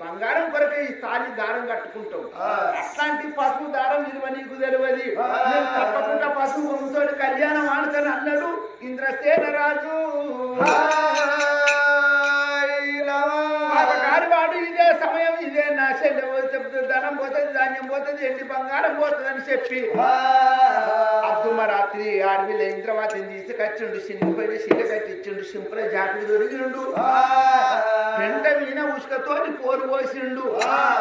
బంగారం కొరకే ఈ తాళి దారం కట్టుకుంటాం. అట్లాంటి పసుపు దారం విలువ నీకు తెలియదు. తప్పకుండా పసుపు బొమ్మతోటి కళ్యాణం ఆడుతాను అన్నాడు ఇంద్రసేన రాజు వాడు ఇదే సమయం ఇదే నా చెల్లె. ధనం పోతుంది ధాన్యం పోతుంది ఎండి బంగారం పోతుంది అని చెప్పి అద్దుమ రాత్రి అడవిలో ఇంద్రవాతిని తీసుకొచ్చిండు సినిపోయి సీట కట్టించిండు సింపుల్ జాకెట్ దొరికిండు వెంట వీణ ఉసుకతోటి పోలు పోసిండు.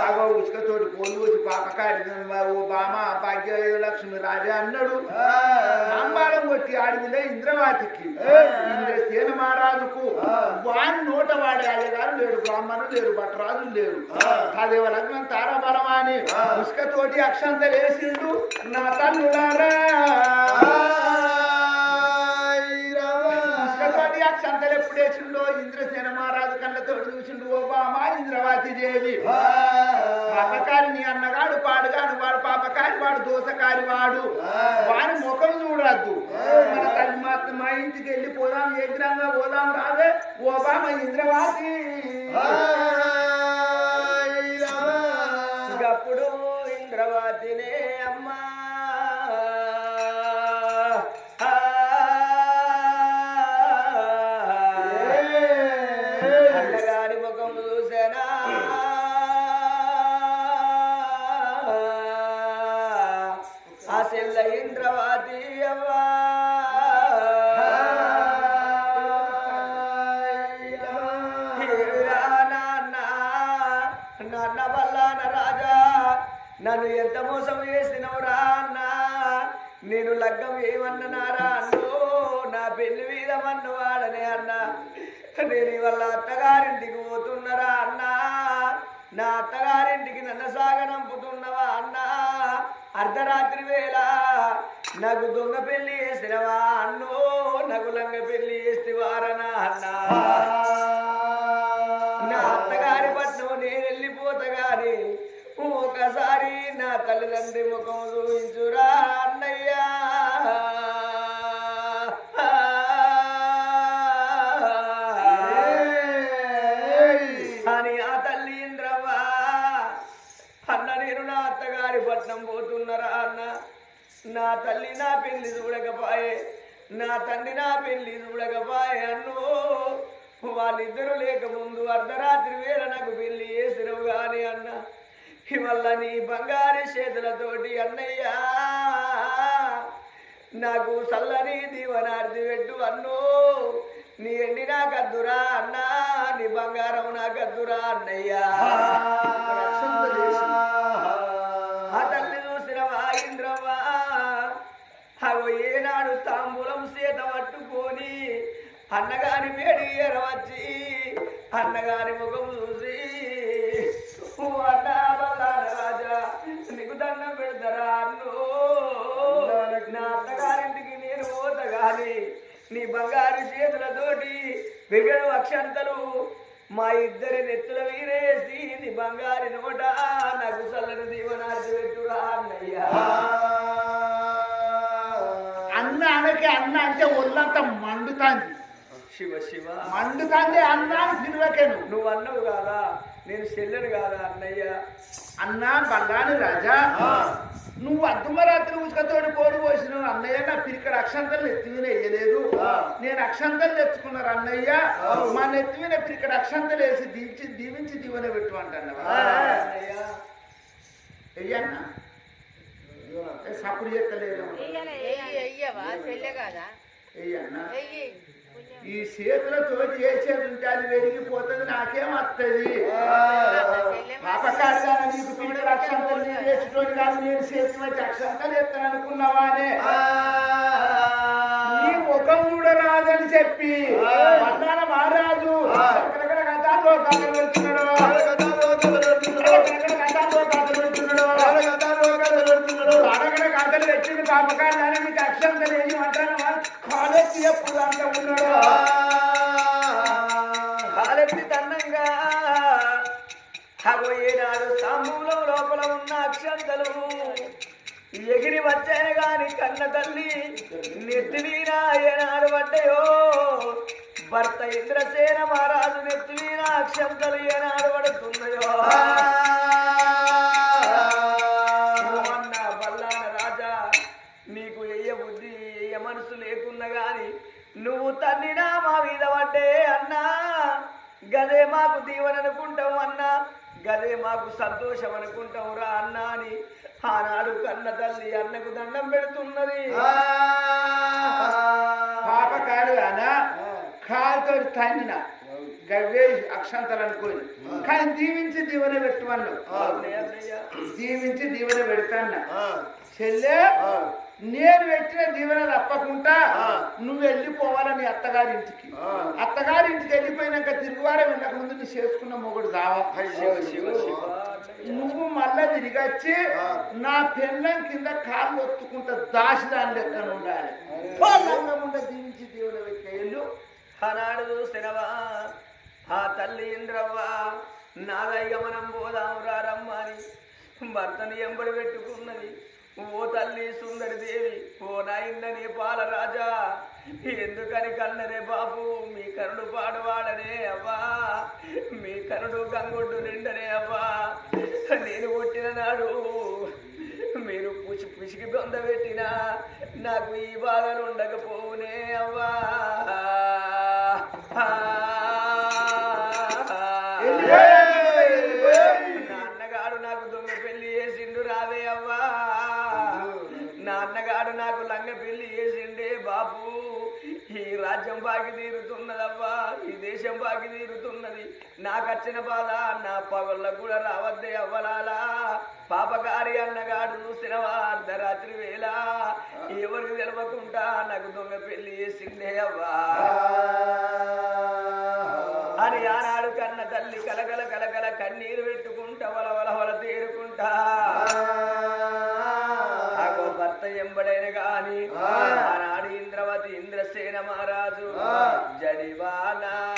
అగో ఉసుకతోటి పోలు పోసి పాపకారి ఓ బామ భాగ్య లక్ష్మి రాజా అన్నాడు. సాంబారం కొట్టి అడవిలో ఇంద్రవాతికి. ఇంద్రసేన మహారాజుకు వాని నోట వాడే అయ్యగారు లేడు బ్రాహ్మణుడు లేరు భట్టరాజు లేరు. అదేవ లగ్నం తారాబలమా అని ఉసుకతోటి అక్షంతలు వేసిండు నా తల్లులారా దేవి పాపకారి నీ అన్నగాడు పాడుగాడు వాడు పాపకారి వాడు దోసకారి వాడు. వాని ముఖం చూడద్దు. మన తల్లి మాత్రం మా ఇంటికి వెళ్ళి పోదాం యజ్ఞంగా పోదాం రాదే ఓ బామ ఇంద్రవాసి. నన్ను ఎంత మోసం చేసినవురా అన్న? నేను లగ్గం ఏమన్నారా అన్నో? నా పెళ్ళి మీద మన్ను వాడనే అన్న. నేను ఇవాళ అత్తగారింటికి పోతున్నారా అన్న? నా అత్తగారింటికి నన్ను సాగనంపుతున్నవా అన్న? అర్ధరాత్రి వేళ నాకు దొంగ పెళ్ళి చేసినవా అన్నో? నాకు లంగ పెళ్ళి చేస్తేవారనా అన్నా? నా ముఖం చూపించురా అన్నయ్యా. అని ఆ తల్లి ఇంద్రవ్వ అన్న నేను నా అత్తగారి పట్నం పోతున్నారా అన్న? నా తల్లి నా పెళ్ళి చూడకపోయే నా తండ్రి నా పెళ్ళి చూడకపోయే అన్నో వాళ్ళిద్దరూ లేకముందు అర్ధరాత్రి వేళ నాకు పెళ్ళి చేసినవు కానీ అన్న. ఇవల్ల నీ బంగారు చేతులతోటి అన్నయ్యా నాకు చల్లని దీవనార్థి పెట్టు అన్నో. నీ ఎండి నాకద్దురా అన్నా నీ బంగారం నాకద్దురా అన్నయ్యా. ఆ తల్లి చూసిన ఇంద్రవా అగో ఏనాడు తాంబూలం సీత పట్టుకొని అన్నగారి మేడి ఎరవచ్చి అన్నగారి ముఖం చూసి అన్నా నీకు దండం పెడతారా నా అత్తగారింటికి నేను పోత గాని నీ బంగారు చేతులతోటి విగడు అక్షంతలు మా ఇద్దరి నెత్తుల వీరేసి నీ బంగారి నోట. నాకు చల్లని దీవనార్థి పెట్టురా అన్నయ్యా. అన్న అనకి అన్న అంటే ఒళ్ళంతా మండుతాంది. శివ శివ. మండుతాంది అన్న అని పిలువకేను నువ్వు అన్నవు కాదా? నేను చెల్లెను కాదా అన్నయ్య? అన్నా బల్లాని రాజా నువ్వు అద్దుమరాత్రి ఉసుకతోటి పోడు పోసిన అన్నయ్య నా పిరికడ అక్షంతలు ఎత్తివిన వేయలేదు. నేను అక్షంతలు తెచ్చుకున్నారు అన్నయ్య మా నెత్తివిన పిరికడ అక్షంతలు వేసి దీవించి దీవించి దీవెన పెట్టు వెయ్యన్నా సప్పుడు చెక్కలేదు. అయ్యవా ఈ చేతులతో చేసేది ఉంటే అది వెరిగిపోతుంది నాకేం వస్తుంది పాపకారిగా నీకు పిల్లలు అక్షంతలు నేను వచ్చి అక్షంతలు ఎత్తాను అనుకున్నావానే నీ ముఖం చూడరాదని చెప్పి మన్నాన మహారాజు ఎక్కడెక్కడ కాలేజీ ఎప్పుడు అంట ఉన్నాడు కాలెత్తి తన్నంగా ఏనాడు తాంబూలం లోపల ఉన్న అక్షంతలు ఎగిరి వచ్చాను గాని కన్న తల్లి నెత్తివీనా ఏనాడు పడ్డాయో? భర్త ఇంద్రసేన మహారాజు నెత్తివీనా క్షంతలు ఏనాడు పడుతున్నాయో? మాకు దీవెన అనుకుంటావు అన్నా. గదే మాకు సంతోషం అనుకుంటావు రా అన్నా అని ఆనాడు కన్న తల్లి అన్నకు దండం పెడుతున్నది. పాప కాడు అనా కాలుతో తన్నిన. గవ్వే అక్షంతలు అనుకోని. కానీ దీవించి దీవెన పెట్టువన్నావు. దీవించి దీవెన పెడతాన్నా. చెల్లె నేను పెట్టిన దీవెన తప్పకుండా నువ్వు వెళ్ళిపోవాలని అత్తగారి ఇంటికి అత్తగారి ఇంటికి వెళ్ళిపోయినాక తిరుగువారం వెళ్ళక ముందు నీ చేసుకున్న మొగుడు. నువ్వు మళ్ళా తిరిగి వచ్చి నా పెళ్ళం కింద కాళ్ళు ఒత్తుకుంటా దాసిదాని లెక్కన ఉండాలి. ముందు దీవించి దీవెన పెట్టేళ్ళు ఆనాడు చూసినవా? ఆ తల్లి ఇంద్రవ్వ నాదయ్య మనం పోదాం రారమ్మ అని భర్తని ఎంబడి పెట్టుకున్నది. ఓ తల్లి సుందరి దేవి ఓ నాయిందని పాలరాజా ఎందుకని కన్నరే బాబు మీ కరుడు పాడువాడనే అవ్వా మీ కరుడు గంగొడ్డు నిండనే అవ్వా నేను పుట్టిన నాడు మీరు పిసి పిసికి బొంద పెట్టినా నాకు ఈ బాధలు ఉండకపోవునే అవ్వా. రాజ్యం బాగి తీరుతున్నదవ్వా? ఈ దేశం బాగి తీరుతున్నది. నాకు వచ్చిన బాధ నా పగళ్ళకు కూడా రావద్దే అవ్వలాలా. పాపకారి అన్నగాడు చూసినవా అర్ధరాత్రి వేళ. ఎవరికి తెలవకుండా నాకు దొంగ పెళ్ళి చేసిండే అవ్వా. అని ఆనాడు కన్న తల్లి కలగల కలగల కన్నీరు పెట్టుకుంటా వల వల వల తీరుకుంటా. భర్త ఎంబడైన ఇంద్రసేన మహారాజు జడివానా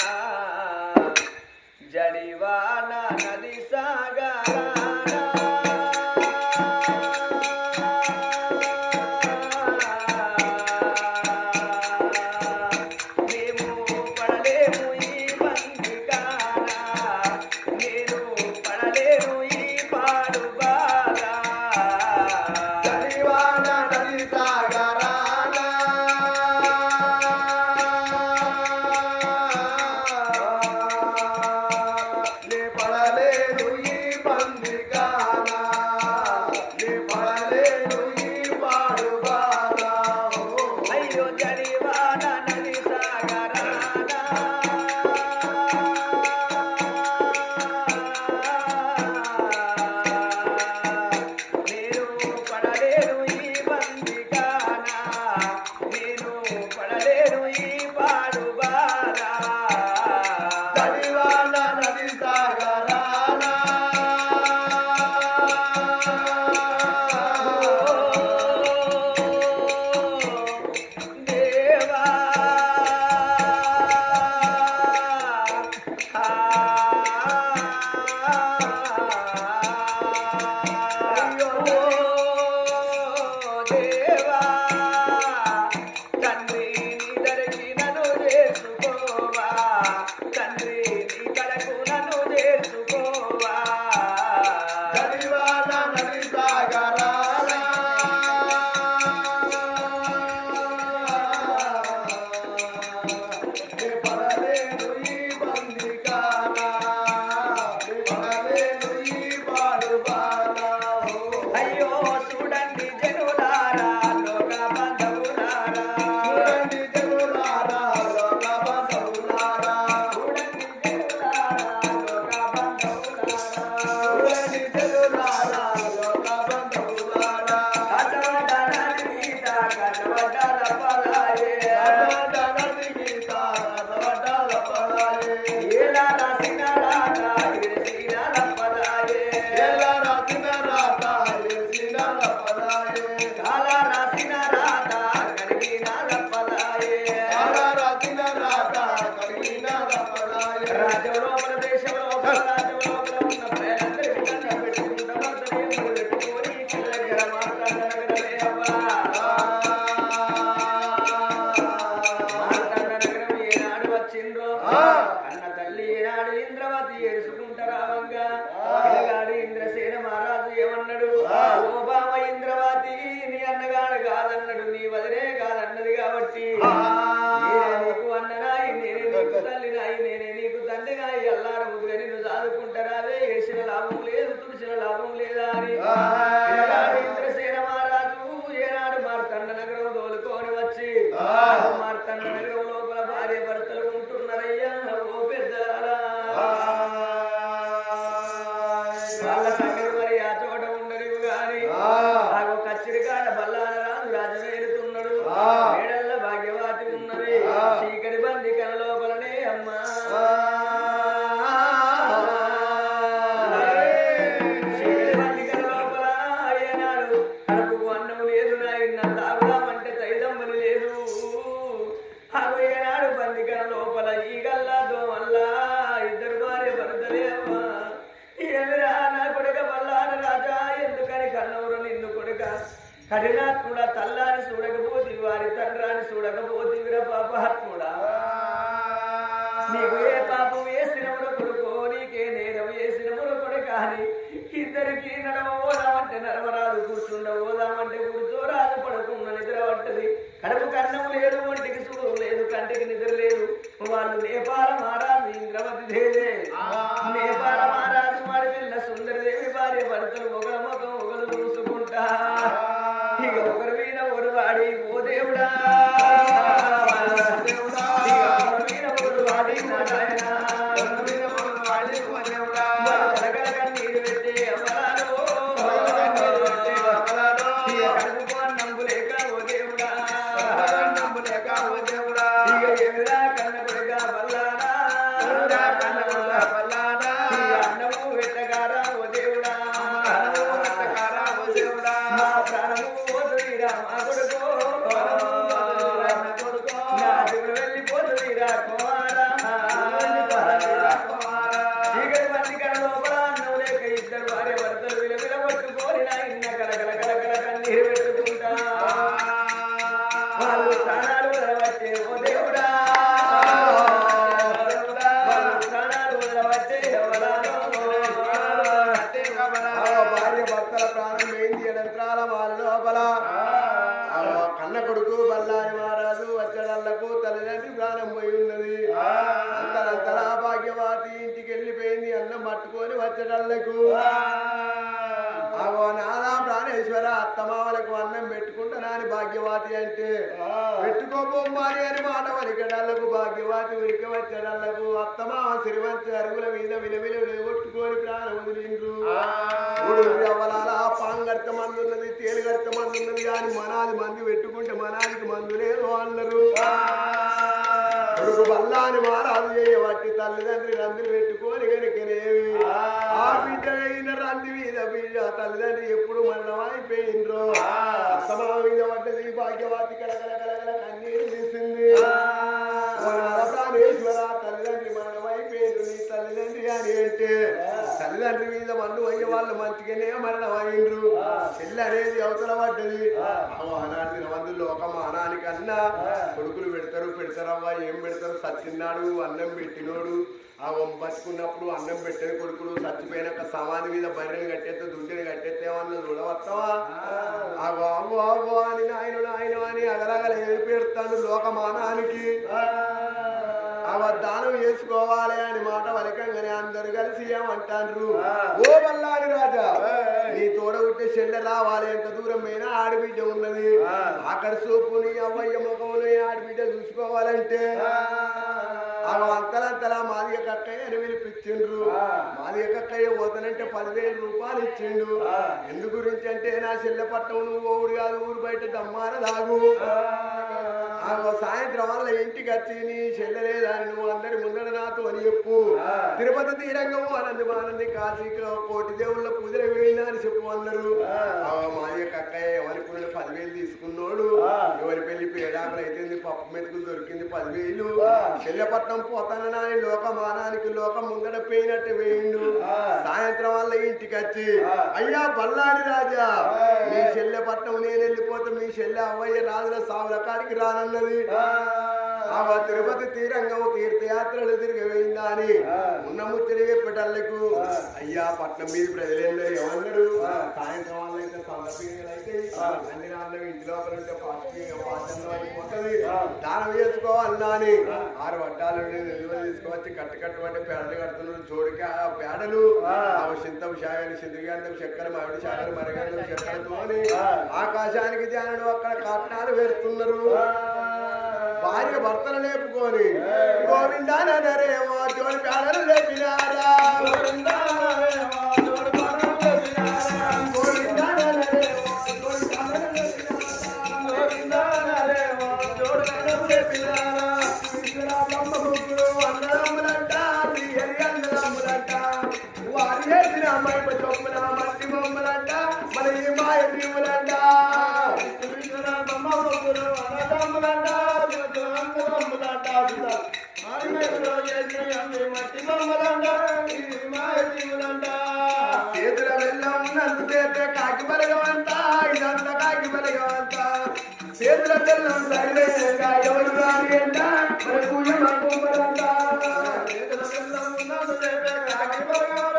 అన్నాడు ఆగో ఏంది యంత్రాల వాళ్ళ లోపల? కన్న కొడుకు బల్లారి మహారాజు వచ్చడళ్ళకు తల్లిదండ్రి ప్రాణం పోయి ఉన్నది. అంతరంతరా భాగ్యవాతి ఇంటికి వెళ్ళిపోయింది అన్నం పట్టుకొని వచ్చడళ్ళకు ఆగో నాదా ప్రాణేశ్వర అత్తమావలకు అన్నం పెట్టుకుంటానని భాగ్యవాతి అంటే. పెట్టుకోబోమ్మారి అని మాట వలికడాళ్ళకు భాగ్యవాతి ఉరికి వచ్చడళ్ళకు అత్తమావ సిరివంచ అరుగుల మీద విలవిల కొట్టుకొని ప్రాణం వదిలిండ్రు. మూడు అవ్వలాల పాంగర్త మందు ఉన్నది తేలిగర్త మందు ఉన్నది కానీ మనాది మంది పెట్టుకుంటే మనాదికి మందు లేదు అన్నారు. బల్లాని మారాదు చేయబట్టి తల్లిదండ్రి రందులు పెట్టుకొని కనుకనేవి మీద బిడ్డ తల్లిదండ్రి ఎప్పుడు మరణం అయిపోయిండ్రో. మీద పడ్డది భాగ్యవాతి కలకల కలకల కన్నీరు తీసింది. మీద మన్ను అయ్యే వాళ్ళు మంచిగానే మరణం అయిండ్రు చెల్లి అనేది అవతల పడ్డది. ఆనాటి మంది లోకం ఆనానికన్నా కొడుకులు పెడతారు పెడతారవ్వా ఏం పెడతారు? సచ్చిన్నాడు అన్నం పెట్టినోడు. ఆ బతుకున్నప్పుడు అన్నం పెట్టని కొడుకులు చచ్చిపోయినాక సమాధి మీద బర్రెని కట్టేస్తే దుడ్డిని కట్టేస్తే ఏమన్నా చూడవస్తావా ఆగో ఆగో అని నాయన నాయన అని అగలగల ఏడిపెడతాను లోకమానానికి. దానం చేసుకోవాలి అని మాట వలకంగానే అందరు కలిసి ఏమంటాండ్రు ఓ బల్లాని రాజా నీ తోడ ఉంటే చెల్లె రావాలి ఎంత దూరం పోయినా ఆడబిడ్డ ఉన్నది. అక్కడ సూపు నీ అవ్వయ్య ముఖంలో ఆడబిడ్డ చూసుకోవాలంటే. అవ అంతలంతలా మాదిగ కక్కయ్య అని పిలిపించిండ్రు. మాదిగ కక్కయ్య పోతానంటే పదివేలు రూపాయలు ఇచ్చిండు. ఎందు గురించి అంటే నా చెల్లె పట్టం నువ్వు ఊరు కాదు ఊరు బయట దమ్మాన దాగు. ఆగో సాయంత్రం వల్ల ఇంటికి వచ్చి నీ చెల్లెలేదా నువ్వు అందరి ముందర నాతో అని చెప్పు. తిరుపతి తీరంగము ఆనంది ఆనంది కాశీ కోటి దేవుళ్ళ పూజలు వేయినా అని చెప్పు అన్నారు మాయ కక్కయ్య ఎవరి పూజలు పదివేలు తీసుకున్నాడు. ఎవరి పెళ్ళి పేడాకులు అయితే పప్పు మెతుకులు దొరికింది పదివేలు. చెల్లెపట్నం పోతానని ఆయన లోకమానానికి లోకం ముందర పోయినట్టు వేయిండు. సాయంత్రం వల్ల ఇంటికి వచ్చి అయ్యా బల్లాడి రాజా మీ చెల్లెపట్నం నేను వెళ్ళిపోతే మీ చెల్లె అవ్వయ్య రాజుల సావుల కాడికి రానన్నది ఆ. తిరుపతి తీరంగం తీర్థయాత్రలు తిరిగి పోయిందా అని ఉన్న ముచ్చడి చెప్పేటల్లకు అయ్యా పట్నం మీద ప్రజలందరూ ఏమన్నారు? సాయంత్రం వల్ల అయితే సందర్భంగా అయితే అన్ని నాన్న ఇంటి లోపల ఉంటే పాస్టింగ్ పాచనం అయిపోతుంది. దానం చేసుకోవాలన్నా అని ఆరు వడ్డాలు నిల్వ తీసుకొచ్చి కట్టు కట్టుబడి పేడలు కడుతున్నారు. జోడికి ఆ పేడలు సింతం షాయలు సింధుగాంతం చక్కెర మామిడి షాయలు మరగంతం చక్కెరతో ఆకాశానికి ధ్యానుడు అక్కడ కాట్నాలు వేస్తున్నారు భార్య భర్తలు లేపుకొని గోవిందానరేమో జోడి పేడలు లేపినారా గోవిందానరేమో చేతుల వెళ్ళం చేతే కాకి బలగమంత ఇదంతా కాకి బలగమంత. చేతుల వెళ్ళం సరిలేక ఎవరు రాని ఎంట మన పూజ మంటుంబరంత చేతుల వెళ్ళం నందు చేతే కాకి బలగమరా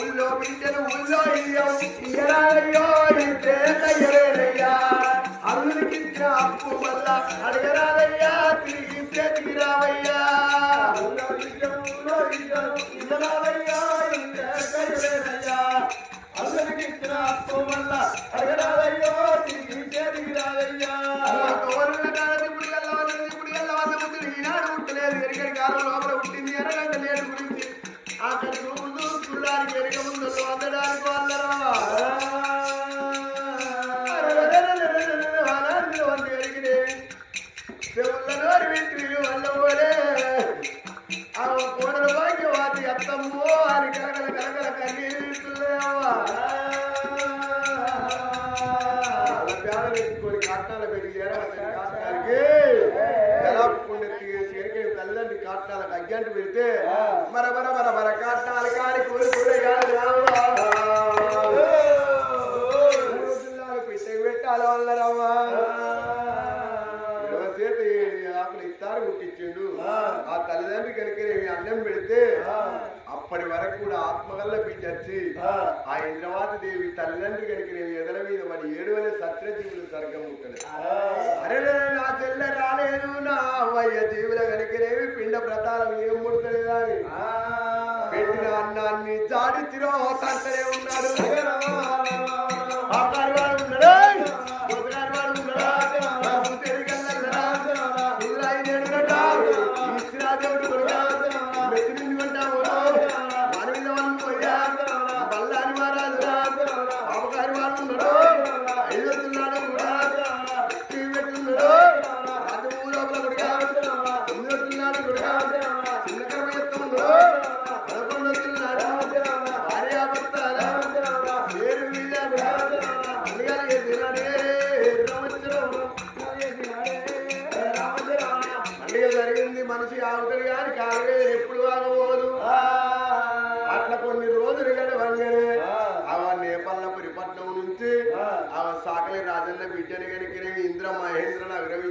ఊళ్ళో బిడ్డలు ఊళ్ళో ఇయ్యం ఇయ్యరాయ్యో ఇంతే తయ్యలేనయ్యా అప్పు వల్ల అడగరాదయ్యా. తిరిగి తీరావయ్యా రావయ్యా ఊళ్ళో బిడ్డలు ఊళ్ళో ఇయ్యరాదయ్యా. అప్పు వల్ల అడగరాదయ్యో. పెట్టుకొని కాటాల పెట్టి కాటాలకి ఎలా చేరికే తల్లిదండ్రి కాటాలకు అగ్గంటు పెడితే మర మర మర మర కాటాల కాని కూలి కూలి కాదు పెట్టే పెట్టాలి వాళ్ళరమ్మా చేతి ఆకులు ఇస్తారు పుట్టించిండు ఆ. తల్లిదండ్రి కనుక అన్నం పెడితే అప్పటి వరకు కూడా ఆత్మగల్ల వచ్చి ఆ. ఇంద్రవాత దేవి తల్లిదండ్రి కనుక నేను ఎదల మీద మరి ఏడు వేల సత్రజీవులు స్వర్గం ముట్టలేదు అరే నా చెల్లె రాలేదు నా అవ్వయ్య జీవుల కనుకనేవి పిండ ప్రతాలం ఏం ముడతలేదా అని. పెట్టిన అన్నాన్ని జాడి తిరో తంటనే ఉన్నాడు ఉన్నాడు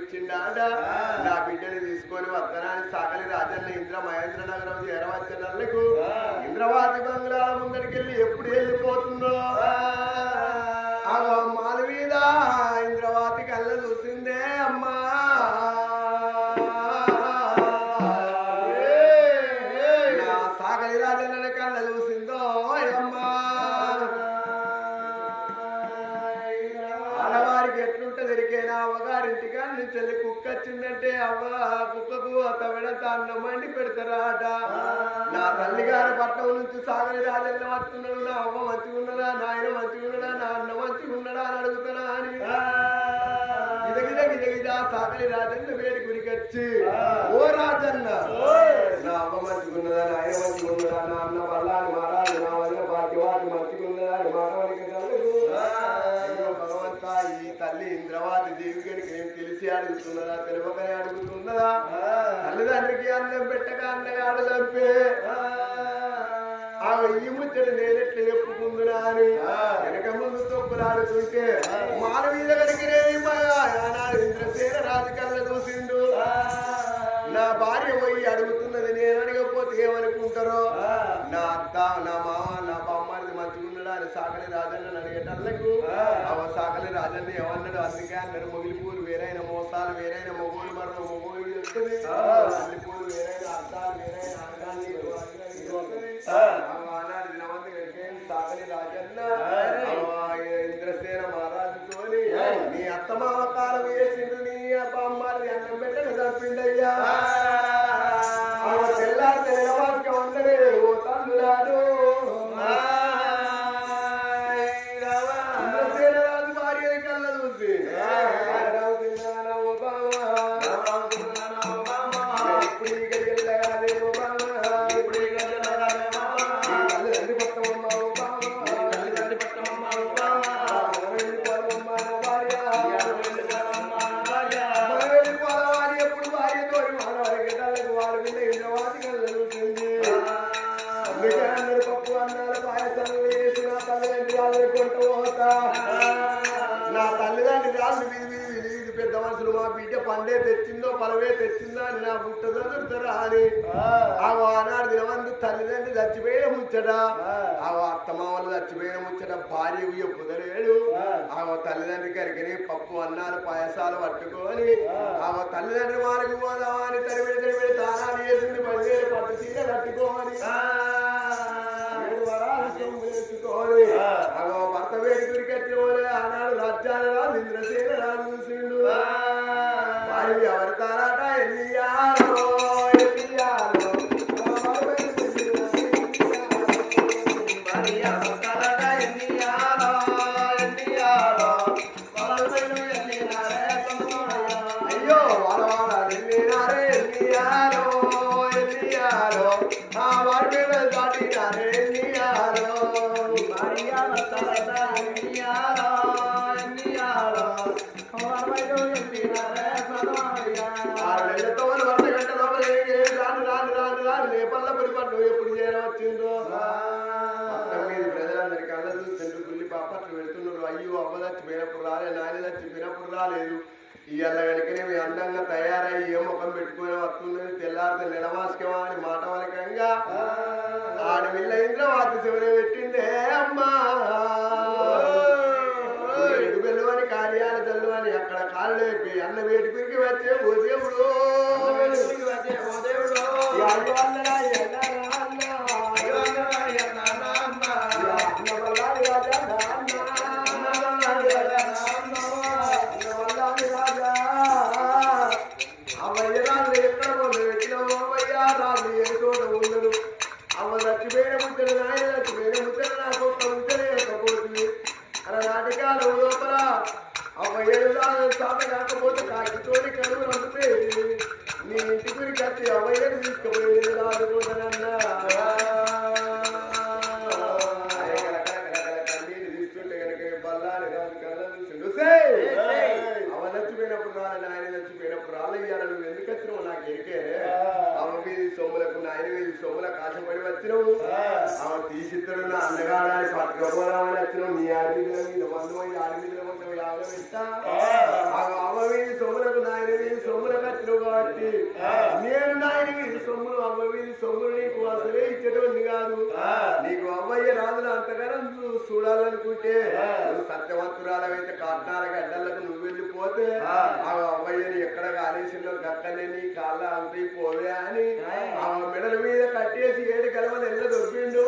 నగరం ఇచ్చిండాట నా బిడ్డని తీసుకొని వద్దనాని సాకలి రాజన్న ఇంద్ర మహేంద్ర నగరం చేరవచ్చనకు ఇంద్రవాది బంగ్లాల ముందరికి వెళ్ళి ఎప్పుడు వెళ్ళిపోతుందో తవిడంత అన్నం వండి పెడతారాట నా తల్లిగారి పట్టణం నుంచి సాగలి రాజన్న వస్తున్నాడు నా అవ్వ మంచిగా ఉన్నదా నాయన మంచిగా ఉన్నదా నా అన్న మంచిగా ఉన్నదా అని అడుగుతానా అని. గిద గిద గిద గిద సాగలి రాజన్న వేడి గురికచ్చి ఓ రాజన్న నా అమ్మ మంచిగున్నదా నా ఆయన మంచిగున్నదా నా అన్న వల్లాని మారాలి నా వల్ల భాగ్యవాది మంచిగున్నదా అని మానవానికి కలగదు. అయ్యో భగవంతా ఈ తల్లి ఇంద్రవాది దేవి అడుగుతున్నదా తెలియకనే అడుగుతున్నదా తల్లిదండ్రికి అన్నం పెట్టక అన్నగాడు చంపే. ఆమె ఈ ముచ్చట నేనెట్లు చెప్పుకుందునా అని వెనక ముందు తొక్కులాడుతుంటే మాన మీద కడిగినేవి ఆనాడు ఇంద్రసేన రాజు కళ్ళ చూసిండు. నా భార్య పోయి అడుగుతున్నది నేను అడగకపోతే ఏమనుకుంటారో? నా అత్త నా మామ నా బామ్మారిది మంచిగున్నాడా అని సాకలి రాజన్న అడిగేటల్లకు అవ సాకలి రాజన్న ఏమన్నాడు అందుకే అన్నాడు మొగిలిపూలు వేరైన మోసాలు వేరైన మొగోలు మరణ మొగోలు చెప్తుంది అల్లిపూలు వేరైన అర్థాలు వేరైన ఆనాడు దినవంతి సాకలి రాజన్న. ఇంద్రసేన మహారాజుతోని నీ అత్తమామ కాలం వేసిండు నీ బామ్మారిది అన్నం పెట్టక ఆమె తెల్లారి తెల్లవారికి వందరే ఓ తండ్రులారు ముచ్చట భార్య ఎప్పుదలేడు ఆ. తల్లిదండ్రి కరికని పప్పు అన్నాలు పాయసాలు పట్టుకొని ఆ. తల్లిదండ్రి వాళ్ళకి పోదామా అని తరిమిడి తరిమిడి దానాలు వేసుకుని పదివేలు పట్టు చీర వేసుకోని అగో భర్త వేడి కట్టిన ఆనాడు రాజ్యాలు రాజు ఇంద్రసేన రాజు చూసిండు వారి ఎవరి తారాట చచ్చిపోయినప్పుడు రాలేదు నాయన చచ్చిపోయినప్పుడు రాలేదు ఇవాళ కనుకనే మీ అందంగా తయారయ్యి ఏ ముఖం పెట్టుకుని వస్తుందని తెల్లారితే నిలమాస్కమా అని మాట వలకంగా ఆడి మిల్ల ఇంద్రవాతి శివనే పెట్టిందే అమ్మా. బెల్లవని కార్యాల జల్లువని అక్కడ కాలు లేపి అన్న వేటుకురికి వచ్చే ఓ దేవుడు. అవ్వ చచ్చిపోయిన ముచ్చట నాయన చచ్చిపోయిన ముచ్చట నాకు ఆమె తీసిద్దరు నా అన్నగాడాన్ని పట్టుకపోదామని వచ్చినావు నీ ఆడబిడ్డల మీద మందు పోయి ఆడబిడ్డల మొత్తం యాభై పెట్టా అమ్మ మీది సోములకు నాయన మీది సోములకు వచ్చినావు కాబట్టి నేను నాయన మీది సొమ్ములు అమ్మ మీది సొమ్ములు నీకు అసలే ఇచ్చేటోంది కాదు. నీకు అమ్మయ్య రాజులు అంతగానం చూడాలనుకుంటే నువ్వు సత్యవంతురాలైతే కట్నాల గడ్డలకు నువ్వు వెళ్ళిపోతే ఆ. అమ్మయ్యని ఎక్కడ కాలేసిన గక్కనే నీ కాళ్ళ అంతే పోవే అని ఆ. మెడల మీద కట్టేసి ఏడు కలవలు ఎల్ల దొరికిండు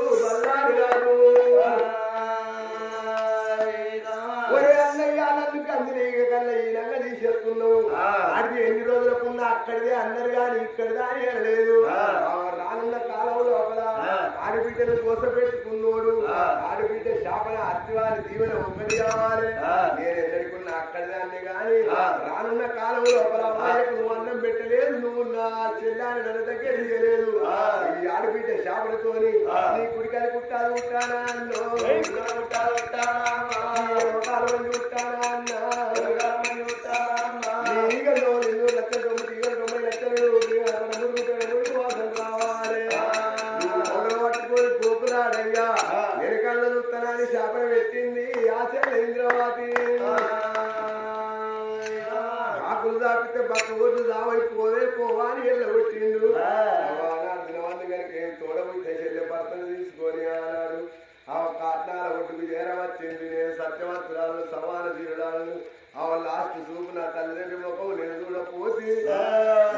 అక్కడిదే అన్నారు కానీ ఇక్కడిదే అని అనలేదు ఆ రానున్న కాలం లోపల ఆడబిడ్డను కోసపెట్టుకున్నోడు ఆడబిడ్డ శాపన అత్తివారి దీవెన ఒక్కటి కావాలి నేను ఎన్నడుకున్నా అక్కడ దాన్ని గాని రానున్న కాలంలో ఒకలా అమ్మాయికి నువ్వు అన్నం పెట్టలేదు నువ్వు నా చెల్లాని నన్ను దగ్గర తీయలేదు. ఈ ఆడబిడ్డ శాపలతోని నీ కుడికాయ కుట్టాలు ఉంటానా అన్నో? కుట్టాలు ఉంటానా అన్నా? నీ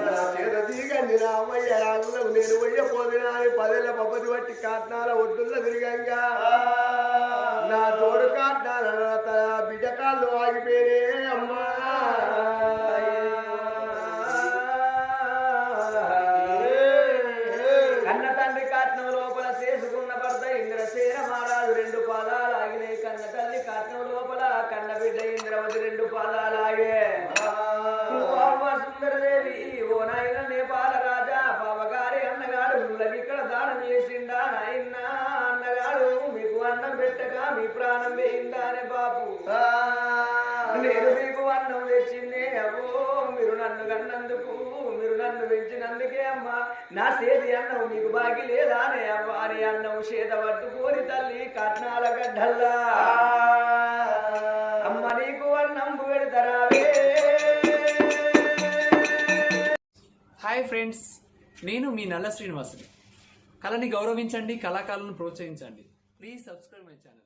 నా చేత దిగండి నా అమ్మయ్య రాగులకు నేను పోయిపోతున్నా అని పదేళ్ళ పబ్బతి బట్టి కాట్నాల ఒడ్డుల్లో తిరిగంగా. నా తోడు కాట్నాల తన బిడ్డ కాళ్ళు ఆగిపోయినే అమ్మా. నన్ను కన్నందుకు మీరు నన్ను పెంచినందుకే అమ్మా. నా సేది అన్నం మీకు బాకి లేదా అనే అవ్వ అని అన్నం చేత పట్టుకోని తల్లి కట్నాల గడ్డల్లా. అమ్మ నీకు అన్నం పెడతారావే హాయ్ ఫ్రెండ్స్ నేను మీ నల్ల శ్రీనివాసుని. కళని గౌరవించండి కళాకారులను ప్రోత్సహించండి. Please subscribe my channel.